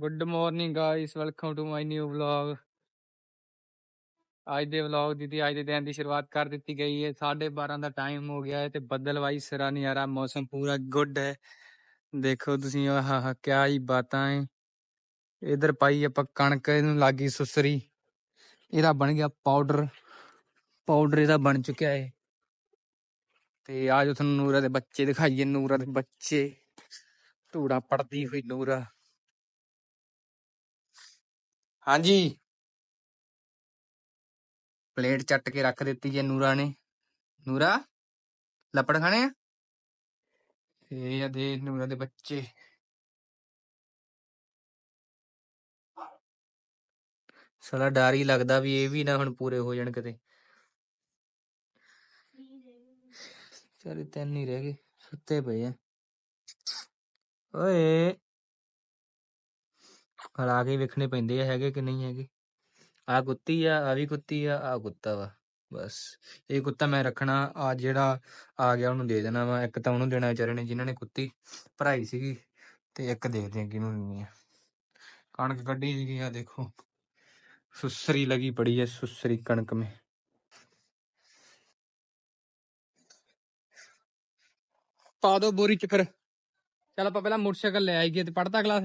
Good morning guys welcome to my new vlog ਅੱਜ ਦੇ vlog ਦੀ ਦੀ ਅੱਜ ਦੇ ਦਿਨ ਦੀ ਸ਼ੁਰੂਆਤ ਕਰ ਦਿੱਤੀ ਗਈ ਹੈ। 12:30 ਦਾ ਟਾਈਮ ਹੋ ਗਿਆ ਹੈ ਤੇ ਬੱਦਲਵਾਈ ਸਿਰਾ ਨਜ਼ਾਰਾ, ਮੌਸਮ ਪੂਰਾ ਗੁੱਡ ਹੈ। ਦੇਖੋ ਤੁਸੀਂ, ਆਹ ਆਹ ਕਿਆ ਹੀ ਬਾਤਾਂ ਹੈ। ਇਧਰ ਪਾਈ ਆਪਾਂ ਕਣਕ, ਇਹਨੂੰ ਲੱਗੀ ਸੁਸਰੀ। ਇਹਦਾ ਬਣ ਗਿਆ ਪਾਊਡਰ ਪਾਊਡਰ ਇਹਦਾ ਬਣ ਚੁੱਕਿਆ ਹੈ। ਤੇ ਆਜੋ ਤੁਹਾਨੂੰ ਨੂਰਾ ਦੇ ਬੱਚੇ ਦਿਖਾਈਏ, ਨੂਰਾ ਦੇ ਬੱਚੇ। ਧੂੜਾ ਪੜਦੀ ਹੋਈ ਨੂਰਾ। ਹਾਂਜੀ। ਪਲੇਟ ਚੱਟ ਕੇ ਰੱਖ ਦਿੱਤੀ ਹੈ ਨੂਰਾ ਨੇ। ਨੂਰਾ, ਲੱਪੜ ਖਾਣੇ ਆ? ਇਹ ਆ ਦੇ ਨੂਰਾ ਦੇ ਬੱਚੇ। ਸਾਲਾ ਡਰ ਹੀ ਲੱਗਦਾ ਵੀ ਇਹ ਵੀ ਨਾ ਹੁਣ ਪੂਰੇ ਹੋ ਜਾਣ ਕਿਤੇ। ਚਾਰੇ ਤਿੰਨ ਹੀ ਰਹਿ ਗਏ, ਸੁੱਤੇ ਪਏ ਆ। ਓਏ। ਹਲਾ ਕੇ ਵੇਖਣੇ ਪੈਂਦੇ ਆ, ਹੈਗੇ ਕਿ ਨਹੀਂ ਹੈਗੇ। ਆ ਕੁੱਤੀ ਆ ਆ ਵੀ ਕੁੱਤੀ ਆ ਆ ਕੁੱਤਾ ਵਾ, ਬਸ। ਇਹ ਕੁੱਤਾ ਮੈਂ ਰੱਖਣਾ ਆ ਜਿਹੜਾ ਆ ਗਿਆ ਉਹਨੂੰ ਦੇ ਦੇਣਾ ਵਾ, ਇੱਕ ਤਾਂ ਉਹਨੂੰ ਦੇਣਾ ਵਿਚਾਰੇ ਨੇ, ਜਿਨ੍ਹਾਂ ਨੇ ਕੁੱਤੀ ਭਰਾਈ ਸੀਗੀ ਤੇ ਇੱਕ ਦੇਖਦੇ ਆ ਕਿਹਨੂੰ ਦੇਣੀ ਆ। ਕਣਕ ਕੱਢੀ ਸੀਗੀ ਆ ਦੇਖੋ। ਸੁਸਰੀ ਲਗੀ ਪੜੀ ਹੈ ਸੁਸਰੀ ਕਣਕ ਮੇ। ਪਾ ਦੋ ਬੋਰੀ ਚ ਫਿਰ। ਚਲ ਆਪਾਂ ਪਹਿਲਾਂ ਮੋਟਰਸਾਈਕਲ ਲੈ ਆਈਏ ਤੇ ਪੜਦਾ ਕਲਾਸ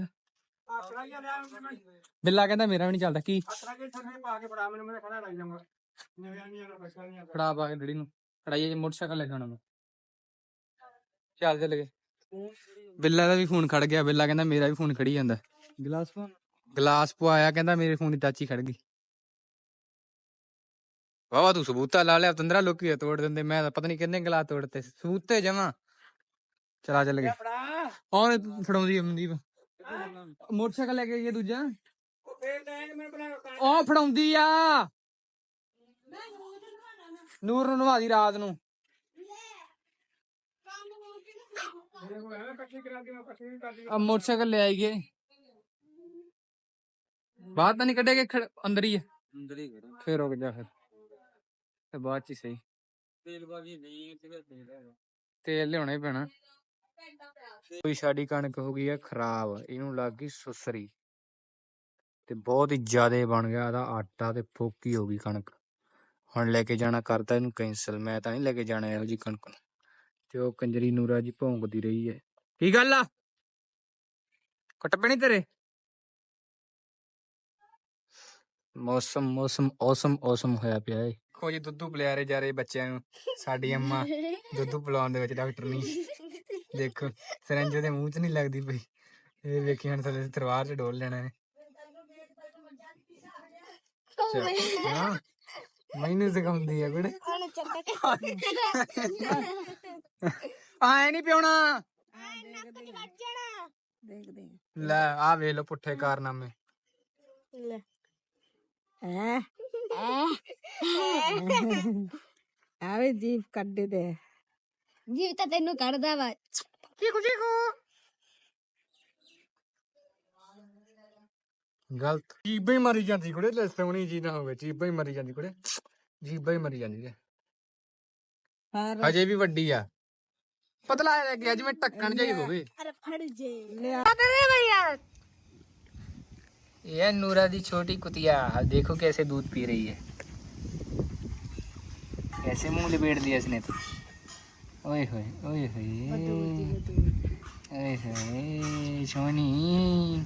ਬਿੱਲਾ ਕਹਿੰਦਾ ਮੇਰਾ ਵੀ ਨਹੀਂ ਚੱਲਦਾ ਕੀ? ਫੜਾ ਪਾ ਕੇ ਡੜੀ ਨੂੰ। ਫੜਾਈਏ ਜੇ ਮੋਟਰਸਾਈਕਲ ਲੈ ਜਾਣਾ ਮੈਂ। ਚੱਲ ਚੱਲ ਗਏ। ਬਿੱਲਾ ਦਾ ਵੀ ਫੋਨ ਖੜ ਗਿਆ ਬਿੱਲਾ ਕਹਿੰਦਾ ਮੇਰਾ ਵੀ ਫੋਨ ਖੜੀ ਜਾਂਦਾ। Glass phone? ਗਲਾਸ ਪਵਾਇਆ ਕਹਿੰਦਾ ਮੇਰੇ ਫੋਨ ਦੀ ਟੱਚ ਹੀ ਖੜ ਗਈ। ਵਾਵਾ ਤੂੰ ਸਬੂਤਾ ਲਾ ਲਿਆ ਤੰਦਰਾ ਲੋਕੀ ਤੋੜ ਦਿੰਦੇ ਮੈਂ ਤਾਂ ਪਤਾ ਨਹੀਂ ਕਿੰਨੇ ਗਲਾਸ ਤੋੜਤੇ। ਸਬੂਤੇ ਜਮਾ। ਚਲਾ ਚੱਲ ਗਏ। ਹੁਣ ਫੜਾਉਂਦੀ ਅਮਨਦੀਪ ਮੋਟਰਸਾਈਕਲ ਲੈ ਕੇ ਗਈ ਦੂਜਾ। ਉਹ ਫੜਾਉਂਦੀ ਆ। ਨੂਰ ਨੂੰ ਨਵਾਦੀ ਰਾਤ ਨੂੰ। ਆ ਮੋਟਰਸਾਈਕਲ ਲੈ ਆਈਏ। ਬਾਹਰ ਤਾਂ ਨਹੀਂ ਕੱਢੇਗੇ ਖੜ- ਅੰਦਰ ਹੀ ਹੈ ਅੰਦਰ ਹੀ ਕਰੋ ਫੇਰ ਰੁਕ ਜਾ ਫਿਰ। ਤੇ ਬਾਅਦ ਚ ਹੀ ਸਹੀ। ਤੇਲ ਬਾਗੀ ਨਹੀਂ ਤੇ ਤੇਲ ਹੈ ਤੇਲ ਲਿਆਉਣਾ ਹੀ ਪੈਣਾ। ਕੋਈ ਸਾਡੀ ਕਣਕ ਹੋ ਗਈ ਆ ਖਰਾਬ, ਇਹਨੂੰ ਲੱਗ ਗਈ ਸੁਸਰੀ। ਤੇ ਬਹੁਤ ਹੀ ਜ਼ਿਆਦਾ ਬਣ ਗਿਆ ਇਹਦਾ ਆਟਾ ਤੇ ਫੋਕੀ ਹੋ ਗਈ ਕਣਕ। ਹੁਣ ਲੈ ਕੇ ਜਾਣਾ ਕਰਦਾ ਇਹਨੂੰ ਕੈਂਸਲ ਮੈਂ ਤਾਂ ਨਹੀਂ ਲੈ ਕੇ ਜਾਣਾ ਇਹੋ ਜੀ ਕਣਕ ਨੂੰ। ਤੇ ਉਹ ਕੰਜਰੀ ਨੂਰਾ ਜੀ ਭੌਂਕਦੀ ਰਹੀ ਹੈ। ਕੀ ਗੱਲ ਆ? ਕੱਟ ਪੈਣੀ ਤੇਰੇ? ਮੌਸਮ ਮੌਸਮ, ਔਸਮ ਔਸਮ ਹੋਇਆ ਪਿਆ ਏ। ਦੇਖੋ ਜੀ, ਦੁੱਧੂ ਪਿਲਾਰੇ ਜਾ ਰਹੇ ਬੱਚਿਆਂ ਨੂੰ, ਸਾਡੀ ਅੰਮਾ ਦੁੱਧੂ ਪਿਲਾਉਣ ਦੇ ਵਿੱਚ ਡਾਕਟਰ ਨਹੀਂ। ਦੇਖੋ ਸਰੰਜ ਦੇ ਮੂੰਹ 'ਚ ਨਹੀਂ ਲੱਗਦੀ ਪਈ। ਇਹ ਵੇਖੀ ਹੁਣ ਥੱਲੇ ਤਰਵਾਰ 'ਚ ਡੋਲ ਲੈਣਾ ਹੈ ਹਾਂ ਮੈਨੂੰ ਸਿਖਾਉਂਦੀ ਆ ਕੁੜੇ। ਆਏ ਨਹੀਂ ਪਿਉਣਾ। ਦੇਖਦੇ ਲੈ ਆ ਵੇਖ ਲੋ ਪੁੱਠੇ ਕਾਰਨਾਮੇ। ਲੈ। ਐ। ਆਵੇ ਜੀਵ ਕੱਢਦੇ ਦੇ। ਜੀਵ ਤਾਂ ਤੈਨੂੰ ਕੱਢਦਾ ਵਾ ਚੀਕੂ ਚੀਕੂ ਗਲਤ ਜੀਬਾਂ ਹੀ ਮਰੀ ਜਾਂਦੀ ਕੁੜੇ ਲੈ ਸੋਹਣੀ ਜੀ ਨਾ ਹੋਵੇ ਜੀਬਾਂ ਹੀ ਮਰੀ ਜਾਂਦੀ ਕੁੜੇ ਜੀਬਾਂ ਹੀ ਮਰੀ ਜਾਂਦੀ ਹੈ ਫਰ ਹਜੇ ਵੀ ਵੱਡੀ ਆ ਪਤਲਾ ਲੱਗ ਗਿਆ ਜਿਵੇਂ ਟੱਕਣ ਜਾਈ ਹੋਵੇ ਅਰੇ ਫੜ ਜੇ ਲਿਆ ये नूरा दी छोटी कुतिया देखो कैसे दूध पी रही है कैसे मुंह लपेट दिया इसने तो ઓય હોય ઓય હોય ઓય હોય સોની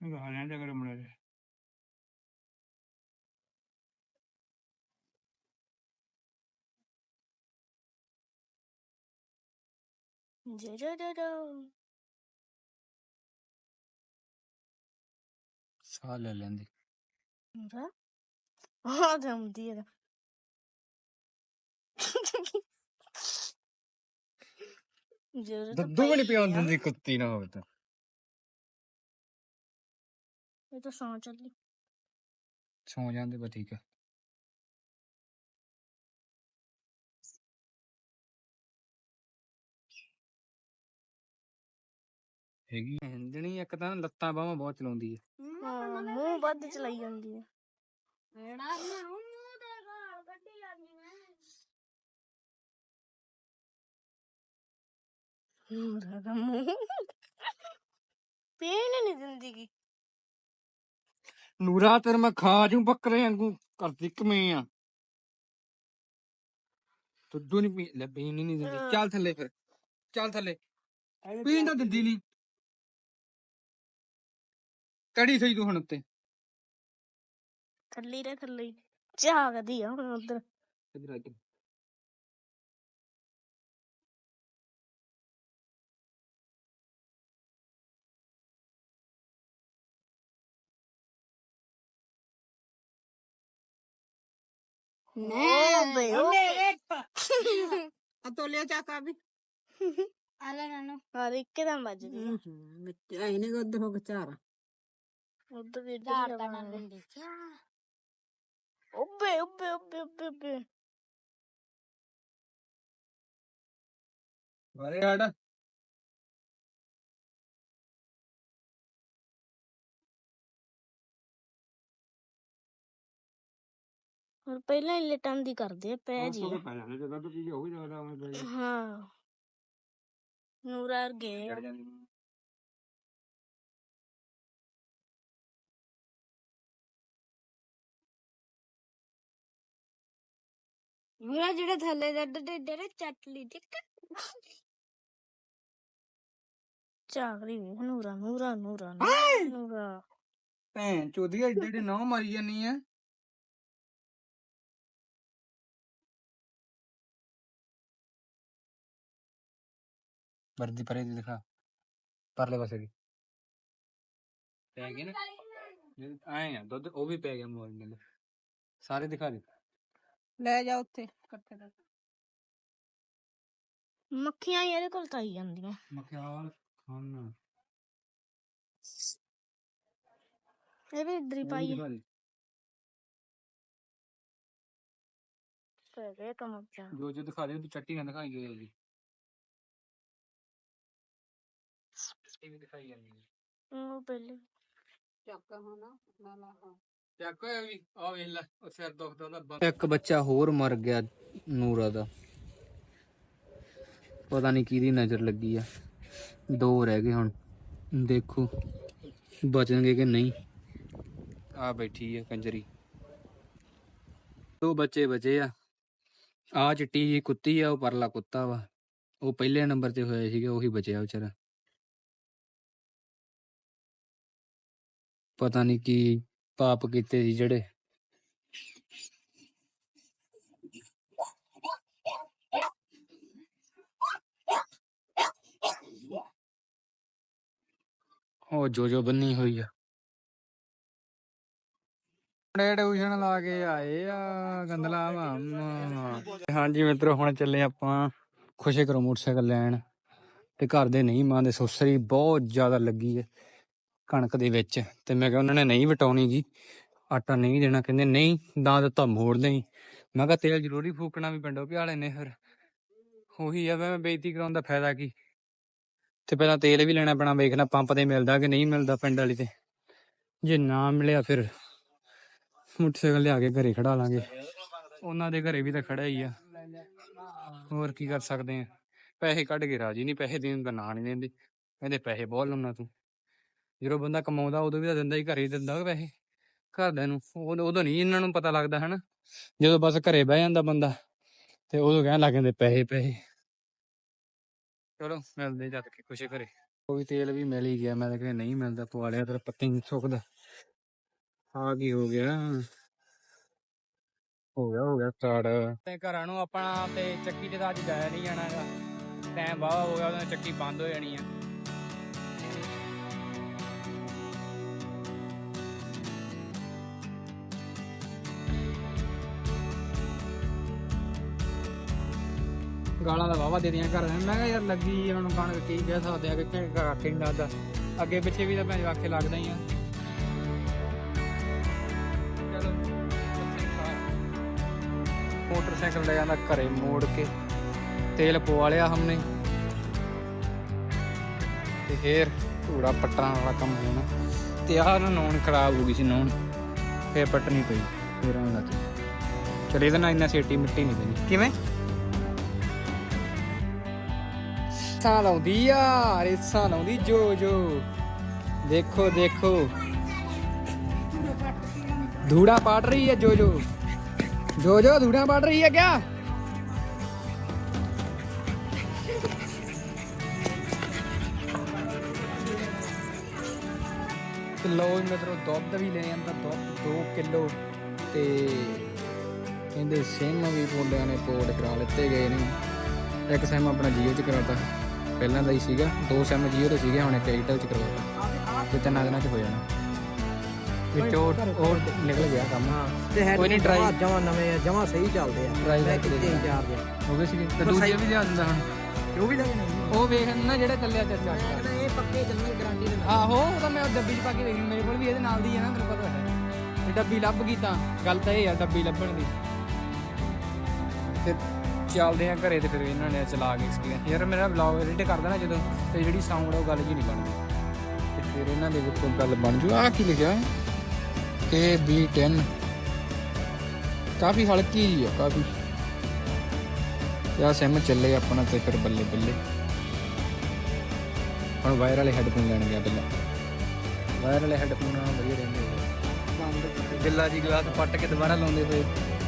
இங்க ஹரியாண்டா கடை முடியாது ਸਾਹ ਲੈ ਲੈਂਦੀ ਹਾਂ ਜੰਮਦੀ ਹੈ ਜ਼ਰੂਰ ਦੁੱਧ ਵੀ ਨਹੀਂ ਪਿਆਉਣ ਦਿੰਦੀ ਕੁੱਤੀ ਨਾ ਹੋਵੇ ਤਾਂ ਇਹ ਤਾਂ ਸੌਂ ਚੱਲੀ ਸੌ ਜਾਂਦੇ ਬਸ ਠੀਕ ਆ ਹੈਗੀ। ਹਿੰਦਣੀ ਇੱਕ ਤਾਂ ਲੱਤਾਂ ਬਾਹਾਂ ਬਹੁਤ ਚਲਾਉਂਦੀ ਹੈ ਹਾਂ ਮੂੰਹ ਵੱਧ ਚਲਾਈ ਜਾਂਦੀ ਹੈ ਨੂਰਾ ਦਾ ਮੂੰਹ। ਪੀਣ ਨਹੀਂ ਦਿੰਦੀ ਗੀ। ਨੂਰਾ ਤੇਰੇ ਮੈਂ ਖਾ ਜੂ ਬੱਕਰੇ ਵਾਂਗੂ ਕਰਦੀ ਕਮੀ ਆ? ਦੁੱਧੂ ਨਹੀਂ ਪੀ ਲੈ ਪੀਣ ਹੀ ਨਹੀਂ ਦਿੰਦੀ। ਚੱਲ ਥੱਲੇ ਫਿਰ ਚੱਲ ਥੱਲੇ। ਪੀਣ ਤਾਂ ਦਿੰਦੀ ਨਹੀਂ ਕੜੀ ਸਹੀ ਤੂੰ ਹੁਣ ਉੱਤੇ? ਥੱਲੇ ਰਹਿ ਥੱਲੇ। ਝਾਕਦੀ ਆ ਹੁਣ ਉਧਰ। ਇੱਧਰ ਆ ਆ ਤੋਲਿਆ ਚਾਕਾ ਵੀ। ਆਲੇ ਨਾਨੂ ਹਾਂ ਇੱਕਦਮ ਵੱਜਦੀ ਆ। ਵਿੱਚ ਐ ਨਹੀਂ ਉਧਰ ਹੋ ਵਿਚਾਰ ਉਧਰ ਵੀ ਝਾੜ ਤਾਂ ਨਾ ਦਿੰਦੀ obey obey obey obey obey ਬਾਰੇ ਆੜਾ ਹੁਣ ਪਹਿਲਾਂ ਹੀ ਲਟਾਂ ਦੀ ਕਰਦੇ ਆ ਪੈ ਜੀ ਪੈ ਜਾਂਦੇ ਹੋ ਜਾਦਾ ਮੈਂ ਪੈ ਹਾਂ। ਨੂਰਾ ਗਏ ਨੂਰਾ ਜਿਹੜੇ ਥੱਲੇ ਦੇ ਡੱਡੇ ਨੇ ਚੱਟ ਲਈ ਠੀਕ ਚਾਗਰੀ ਨੂਰਾ ਨੂਰਾ ਨੂਰਾ ਨੂਰਾ, ਨੂਰਾ। ਭੈਣ ਚੋਦੀ ਏਡੇ ਏਡੇ ਨੌ ਮਾਰੀ ਜਾਨੀ ਆ ਵਰਦੀ ਪਰੇ ਦੀ ਦਿਖਾ। ਪਰਲੇ ਪਾਸੇ ਦੀ। ਪੈ ਗਈ ਨਾ। ਆਏ ਆ ਦੁੱਧ ਉਹ ਵੀ ਪੈ ਗਿਆ ਮੋਲ ਦੇ ਸਾਰੇ ਦਿਖਾ ਦੇ। ਲੈ ਜਾ ਉੱਥੇ ਇਕੱਠੇ ਕਰ ਮੱਖੀਆਂ ਹੀ ਇਹਦੇ ਕੋਲ ਤਾਂ ਆਈ ਜਾਂਦੀਆਂ। ਮਖਿਆਲ ਖਾਨਾ ਇਹ ਵੀ ਇਧਰ ਹੀ ਪਾਈ ਦੇ। ਪੈ ਗਏ ਕੰਮ ਚਾ ਜੋ ਜੋ ਦਿਖਾ ਦੇ ਤੂੰ ਚੱਟੀ ਨਾ ਦਿਖਾਈ ਜੋ ਜੀ ਇਹ ਵੀ ਦਿਖਾਈ ਜਾਂਦੀ ਹੈ। ਉਹ ਪਹਿਲੇ। ਚਾਕਾ ਹੋਣਾ ਹਾਂ ਵੇਖ ਲੈ ਉਹ ਇੱਕ ਬੱਚਾ ਹੋਰ ਮਰ ਗਿਆ ਨੂਰਾ ਦਾ। ਪਤਾ ਨਹੀਂ ਕਿਹਦੀ ਨਜ਼ਰ ਲੱਗੀ ਆ। ਦੋ ਰਹਿ ਗਏ ਹੁਣ। ਦੇਖੋ, ਬਚਣਗੇ ਕਿ ਨਹੀਂ। ਆ ਬੈਠੀ ਆ ਕੰਜਰੀ। ਦੋ ਬੱਚੇ ਬਚੇ ਆ। ਆ ਚਿੱਟੀ ਜੀ ਕੁੱਤੀ ਆ, ਉਹ ਪਰਲਾ ਕੁੱਤਾ ਵਾ। ਉਹ ਪਹਿਲੇ ਨੰਬਰ ਤੇ ਹੋਇਆ ਸੀਗਾ, ਉਹੀ ਬਚਿਆ ਵਿਚਾਰਾ। ਪਤਾ ਨਹੀਂ ਕੀ ਪਾਪ ਕੀਤੇ ਸੀ ਜਿਹੜੇ। ਉਹ ਜੋ ਜੋ ਬੰਨੀ ਹੋਈ ਆ। ਡੇ ਟਿਊਸ਼ਨ ਲਾ ਕੇ ਆਏ ਆ ਗੰਦਲਾ ਮਾਮਾ। ਹਾਂਜੀ ਮਿੱਤਰੋ ਹੁਣ ਚੱਲੇ ਆਪਾਂ ਖੁਸ਼ੇ ਕਰੋ ਮੋਟਰਸਾਈਕਲ ਲੈਣ। ਤੇ ਘਰ ਦੇ ਨਹੀਂ ਮੰਨਦੇ ਸੁਸਰੀ ਬਹੁਤ ਜ਼ਿਆਦਾ ਲੱਗੀ ਹੈ ਕਣਕ ਦੇ ਵਿੱਚ। ਤੇ ਮੈਂ ਕਿਹਾ ਉਹਨਾਂ ਨੇ ਨਹੀਂ ਵਟਾਉਣੀ ਜੀ। ਆਟਾ ਨਹੀਂ ਦੇਣਾ, ਕਹਿੰਦੇ ਨਹੀਂ, ਨਾ ਦਿੱਤਾ ਮੋੜ ਦੇਈ। ਮੈਂ ਕਿਹਾ ਤੇਲ ਜ਼ਰੂਰੀ ਫੂਕਣਾ ਵੀ ਪਿੰਡੋਂ ਪਿਆ ਲੈਨੇ ਫਿਰ ਉਹੀ ਆ, ਮੈਂ ਬੇਇੱਜ਼ਤੀ ਕਰਾਉਣ ਦਾ ਫਾਇਦਾ ਕੀ? ਤੇ ਪਹਿਲਾਂ ਤੇਲ ਵੀ ਲੈਣਾ ਪੈਣਾ, ਵੇਖਣਾ ਪੰਪ ਤੇ ਮਿਲਦਾ ਕਿ ਨਹੀਂ ਮਿਲਦਾ ਪਿੰਡ ਵਾਲੀ ਤੇ। ਜੇ ਨਾ ਮਿਲਿਆ ਫਿਰ ਮੋਟਰਸਾਈਕਲ ਲਿਆ ਕੇ ਘਰੇ ਖੜਾ ਲਾਂਗੇ। ਉਹਨਾਂ ਦੇ ਘਰੇ ਵੀ ਤਾਂ ਖੜਾ ਹੀ ਆ। ਹੋਰ ਕੀ ਕਰ ਸਕਦੇ ਆ? ਪੈਸੇ ਕੱਢ ਕੇ ਰਾਜੀ ਨਹੀਂ, ਪੈਸੇ ਦੇਣ ਦਾ ਨਾਂ ਨਹੀਂ ਲੈਂਦੇ। ਕਹਿੰਦੇ ਪੈਸੇ ਬਹੁਤ ਲਾਉਣਾ ਤੂੰ। ਜਦੋਂ ਬੰਦਾ ਕਮਾਉਂਦਾ ਉਦੋਂ ਵੀ ਤਾਂ ਦਿੰਦਾ ਹੀ, ਘਰੇ ਹੀ ਦਿੰਦਾ ਕਿ ਘਰਦਿਆਂ ਨੂੰ ਉਦੋਂ ਉਦੋਂ ਨਹੀਂ ਇਹਨਾਂ ਨੂੰ ਪਤਾ ਲੱਗਦਾ ਹਨਾ। ਜਦੋਂ ਬਸ ਘਰੇ ਬਹਿ ਜਾਂਦਾ ਬੰਦਾ, ਤੇ ਉਦੋਂ ਕਹਿਣ ਲੱਗ ਜਾਂਦੇ ਪੈਸੇ ਪੈਸੇ। ਚਲੋ, ਮਿਲਦੇ ਜਦ ਕੇ ਕੁਛ ਘਰੇ ਕੋਈ ਤੇਲ ਵੀ ਮਿਲ ਹੀ ਗਿਆ, ਮੈਂ ਤਾਂ ਕਿਹਾ ਨਹੀਂ ਮਿਲਦਾ ਪਵਾਲਿਆ ਤੇਰਾ ਪੱਤੀ ਨਹੀਂ ਸੁੱਕਦਾ ਆ ਕੀ ਹੋ ਗਿਆ? ਹੋ ਗਿਆ ਹੋ ਗਿਆ ਸਟਾਰਟ। ਤੇ ਘਰਾਂ ਨੂੰ ਆਪਣਾ ਤੇ ਚੱਕੀ ਤੇ ਤਾਂ ਅੱਜ ਜਾਇਆ ਨਹੀਂ ਜਾਣਾਗਾ। ਟਾਈਮ ਵਾਵਾ ਹੋ ਗਿਆ, ਉਹਦੇ ਚੱਕੀ ਬੰਦ ਹੋ ਜਾਣੀ ਆ। ਗਾਲਾਂ ਦਾ ਵਾਵਾ ਦੇ ਦੀਆਂ ਘਰ ਮੈਂ ਕਿਹਾ ਯਾਰ ਲੱਗੀ ਆ, ਹੁਣ ਕਣਕ ਕੀ ਕਹਿ ਸਕਦੇ ਆ ਕਿ ਕਿੰਨਾ ਦਾ। ਅੱਗੇ ਪਿੱਛੇ ਵੀ ਤਾਂ ਭੈਣ ਆਖੇ ਲੱਗਦਾ ਹੀ ਆ। ਮੋਟਰਸਾਈਕਲ ਲੈ ਜਾਂਦਾ ਘਰੇ ਮੋੜ ਕੇ। ਤੇਲ ਪਵਾ ਲਿਆ ਹਮਨੇ। ਤੇ ਫੇਰ ਧੂੜਾ ਪੱਟਾਂ ਵਾਲਾ ਕੰਮ ਹੋਣਾ। ਤੇ ਆਹ ਨਾ ਨੌਨ ਖਰਾਬ ਹੋ ਗਈ ਸੀ ਨੌਨ। ਫੇਰ ਪੱਟਣੀ ਪਈ ਫੇਰ ਆਉਣ ਲੱਗੀ ਚਲ ਇਹਦੇ ਨਾਲ ਇੰਨਾ ਸੇਟੀ ਮਿੱਟੀ ਨਹੀਂ ਪੈਣੀ ਕਿਵੇਂ? ਰੇਸਾਂ ਲਾਉਂਦੀ ਆ ਰੇਸਾਂ ਲਾਉਂਦੀ ਜੋ ਜੋ। ਦੇਖੋ ਦੇਖੋ। ਧੂੜਾ ਪਾਟ ਰਹੀ ਹੈ ਜੋ ਜੋ। ਜੋ ਜੋ, ਧੂੜਾ ਪਾਟ ਰਹੀ ਹੈ ਕਿਆ? ਲੋ ਮਿੱਤਰੋ, ਦੁੱਧ ਵੀ ਲੈ ਆਂਦਾ, ਦੁੱਧ 2 ਕਿਲੋ ਤੇ ਕਹਿੰਦੇ ਸਿਮ ਵੀ ਪੋਲਿਆਂ ਨੇ ਪੋਰਟ ਕਰਾ ਲਿੱਤੇ ਗਏ ਨੇ। ਇੱਕ ਸਿਮ ਆਪਣਾ ਜੀਓ ਚ ਕਰਾਤਾ। ਪਹਿਲਾਂ ਦਾ ਹੀ ਸੀਗਾ ਦੋ ਸਿਮ ਜੀਓ ਦੇ ਸੀਗੇ ਹੁਣ ਇੱਕ ਏਅਰਟੈਲ ਚ ਕਰਵਾਤਾ ਤੇ ਤਿੰਨਾਂ ਦਿਨਾਂ ਚ ਹੋ ਜਾਣਾ। ਵਿੱਚੋਂ ਉਹ ਨਿਕਲ ਗਿਆ ਕੰਮ। ਤੇ ਹੈ ਕੋਈ ਨੀ, try- ਜਮਾ ਨਵੇਂ ਆ ਜਮਾ ਸਹੀ ਚੱਲਦੇ ਆ। ਮੈਂ ਕਰਕੇ ਦੇਖ। ਚਾਰ ਦੇ ਹੋ ਗਏ ਸੀਗੇ। ਤੇ ਦੂਜੇ ਵੀ ਲਿਆ ਦਿੰਦਾ ਹੁਣ। ਉਹ ਵੀ ਲੱਗੇ ਨਹੀਂ। ਉਹ ਵੇਖ ਨਾ ਜਿਹੜਾ ਚੱਲਿਆ ਚਾਚਾ ਇਹ ਪੱਕੇ ਚੱਲਣ ਗਾਰੰਟੀ ਦੇ ਨਾਲ। ਆਹੋ ਉਹ ਤਾਂ ਮੈਂ ਡੱਬੀ 'ਚ ਪਾ ਕੇ ਵੇਖ ਮੇਰੇ ਕੋਲ ਵੀ ਇਹਦੇ ਨਾਲ ਦੀ ਹੈ ਨਾ ਤੈਨੂੰ ਪਤਾ ਹੈ। ਡੱਬੀ ਲੱਭ ਗਈ ਤਾਂ। ਗੱਲ ਤਾਂ ਇਹ ਆ ਡੱਬੀ ਲੱਭਣ ਦੀ। ਫਿਰ ਚੱਲਦੇ ਆ ਘਰੇ ਤੇ ਫਿਰ ਇਹਨਾਂ ਨੇ ਚਲਾ ਕੇ ਐਕਸਪੀਰੀਅੰਸ ਯਾਰ ਮੇਰਾ ਵਲੌਗ ਐਡਿਟ ਕਰਦਾ ਨਾ ਜਦੋਂ ਤੇ ਜਿਹੜੀ ਸਾਊਂਡ ਉਹ ਗੱਲ ਜੀ ਨਹੀਂ ਬਣਦੀ। ਤੇ ਫਿਰ ਇਹਨਾਂ ਦੇ ਵਿੱਚੋਂ ਗੱਲ ਬਣ ਜੂ। ਆ ਕੀ ਲਿਖਿਆ? ਕੇ ਬੀ 10 ਕਾਫੀ ਹਲਕੀ ਜਿਹੀ ਆ, ਕਾਫੀ। ਯਾ ਸਿਮ ਚੱਲੇ ਆਪਣਾ ਤੇ ਫਿਰ ਬੱਲੇ ਬੱਲੇ। ਹੁਣ ਵਾਇਰ ਵਾਲੇ ਹੈੱਡਫੋਨ ਲੈਣ ਗਿਆ ਪਹਿਲਾਂ। ਵਾਇਰ ਵਾਲੇ ਹੈੱਡਫੋਨ ਵਧੀਆ ਰਹਿੰਦੇ ਬਿੱਲਾ ਜੀ ਗਲਾਸ ਪੱਟ ਕੇ ਦੁਬਾਰਾ ਲਾਉਂਦੇ ਪਏ।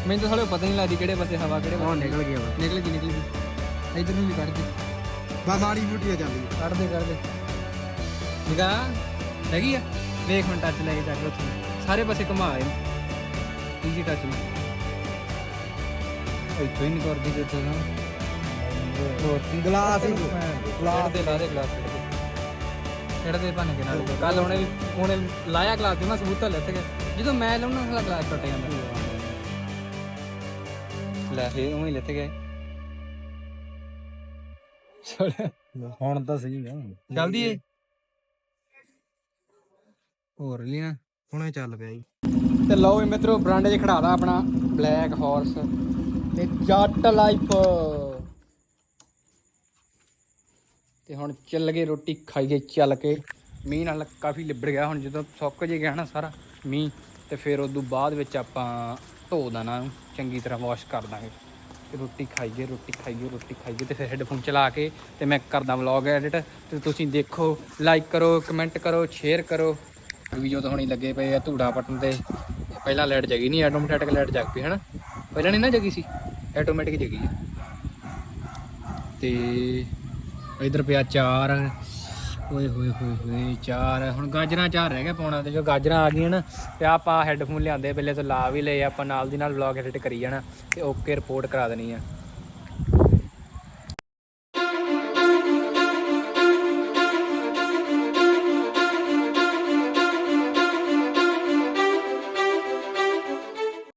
ਮੈਨੂੰ ਤਾਂ ਸਾਲੇ ਪਤਾ ਹੀ ਨਹੀਂ ਲੱਗਦੀ ਕਿਹੜੇ ਪਾਸੇ ਹਵਾ ਕਿਹੜੇ ਉਹ ਪਾਸੇ ਨਿਕਲ ਗਿਆ ਵਾ ਨਿਕਲ ਗਈ ਨਿਕਲ ਗਈ। ਇਧਰ ਨੂੰ ਵੀ ਕੱਢ ਦੇ। ਬਸ ਆੜੀ ਬੂਟੀ ਆ ਜਾਂਦੀ ਕੱਢ ਦੇ ਕੱਢ ਦੇ। ਹੈਗੀ ਆ? ਵੇਖ ਹੁਣ ਟੱਚ ਲੈ ਕੇ ਚੱਕ ਉੱਥੇ। ਸਾਰੇ ਪਾਸੇ ਘੁਮਾ ਇਹਨੂੰ ਈਜੀ ਟੱਚ ਨੂੰ। ਇੱਥੋਂ ਹੀ ਨਹੀਂ ਕਰਦੀ ਤੇ ਇੱਥੋਂ ਨਾ ਹੋਰ ਗਲਾਸ ਹੀ। ਗਲਾਸ ਦੇ ਲਾ ਦੇ ਗਲਾਸ ਛੱਡ ਦੇ ਭੰਨ ਕੇ ਨਾਲ। ਕੱਲ ਉਹਨੇ ਵੀ ਉਹਨੇ ਲਾਇਆ ਗਲਾਸ ਤੇ ਮੈਂ ਸਬੂਤਾ ਲੱਤ ਗਿਆ ਜਦੋਂ ਮੈਂ ਲਾਉਣਾ ਹਲਾ ਗਲਾਸ ਟੁੱਟ ਜਾਂਦਾ। ਲੈ ਫੇਰ ਉਹ ਹੀ ਲੱਤ ਗਏ। ਹੁਣ ਤਾਂ ਸਹੀ ਆ। ਜਲਦੀ ਏ? ਹੋਰ ਲਿਆ ਹੁਣੇ ਚੱਲ ਪਿਆ ਜੀ। ਤੇ ਲਓ ਵੀ ਮਿੱਤਰੋ ਬਰਾਂਡੇ 'ਚ ਖੜਾਦਾ ਆਪਣਾ ਬਲੈਕ ਹਾਰਸ। ਤੇ ਜੱਟ ਲਾਈਫ। ਤੇ ਹੁਣ ਚੱਲ ਗਏ ਰੋਟੀ ਖਾਈਏ ਚੱਲ ਕੇ। ਮੀਂਹ ਨਾਲ ਕਾਫੀ ਲਿਬੜ ਗਿਆ ਹੁਣ ਜਦੋਂ ਸੁੱਕ ਜੇ ਗਿਆ ਨਾ ਸਾਰਾ ਮੀਂਹ ਤੇ ਫਿਰ ਉਦੋਂ ਬਾਅਦ ਵਿੱਚ ਆਪਾਂ ਧੋ ਦੇਣਾ ਇਹਨੂੰ, ਚੰਗੀ ਤਰ੍ਹਾਂ ਵਾਸ਼ ਕਰ ਦਾਂਗੇ। ਤੇ ਰੋਟੀ ਖਾਈਏ ਰੋਟੀ ਖਾਈਏ ਰੋਟੀ ਖਾਈਏ ਤੇ ਫਿਰ ਹੈੱਡਫੋਨ ਚਲਾ ਕੇ ਤੇ ਮੈਂ ਕਰਦਾ ਵਲੌਗ ਐਡਿਟ ਤੇ ਤੁਸੀਂ ਦੇਖੋ ਲਾਈਕ ਕਰੋ ਕਮੈਂਟ ਕਰੋ ਸ਼ੇਅਰ ਕਰੋ। ਵੀਡੀਓ ਤਾਂ ਹੁਣੀ ਲੱਗੇ ਪਏ ਆ ਧੂੜਾ ਪਟਨ ਤੇ। ਪਹਿਲਾਂ ਲਾਈਟ ਜਗੀ ਨਹੀਂ ਆਟੋਮੈਟਿਕ ਲਾਈਟ ਜਗ ਪਈ ਹਨਾ? ਪਹਿਲਾਂ ਨਹੀਂ ਨਾ ਜਗੀ ਸੀ? ਆਟੋਮੈਟਿਕ ਜਗੀ ਆ। ਤੇ ਇਧਰ ਪਿਆ ਚਾਰ ਓਏ ਹੋਏ ਹੋਏ ਹੋਏ, ਚਾਰ ਹੁਣ ਗਾਜਰਾਂ ਚਾਰ ਰਹਿ ਗਿਆ ਪਾਉਣਾ ਤੇ ਜੋ ਗਾਜਰਾਂ ਆ ਗਈਆਂ ਨਾ, ਤੇ ਆਪਾਂ ਹੈੱਡਫੋਨ ਲਿਆਂਦੇ, ਪਹਿਲੇ ਤੋਂ ਲਾ ਵੀ ਲਏ, ਆਪਾਂ ਨਾਲ ਦੀ ਨਾਲ ਵਲੌਗ ਐਡਿਟ ਕਰੀ ਜਾਣਾ, ਤੇ ਓਕੇ ਰਿਪੋਰਟ ਕਰਾ ਦੇਣੀ ਆ।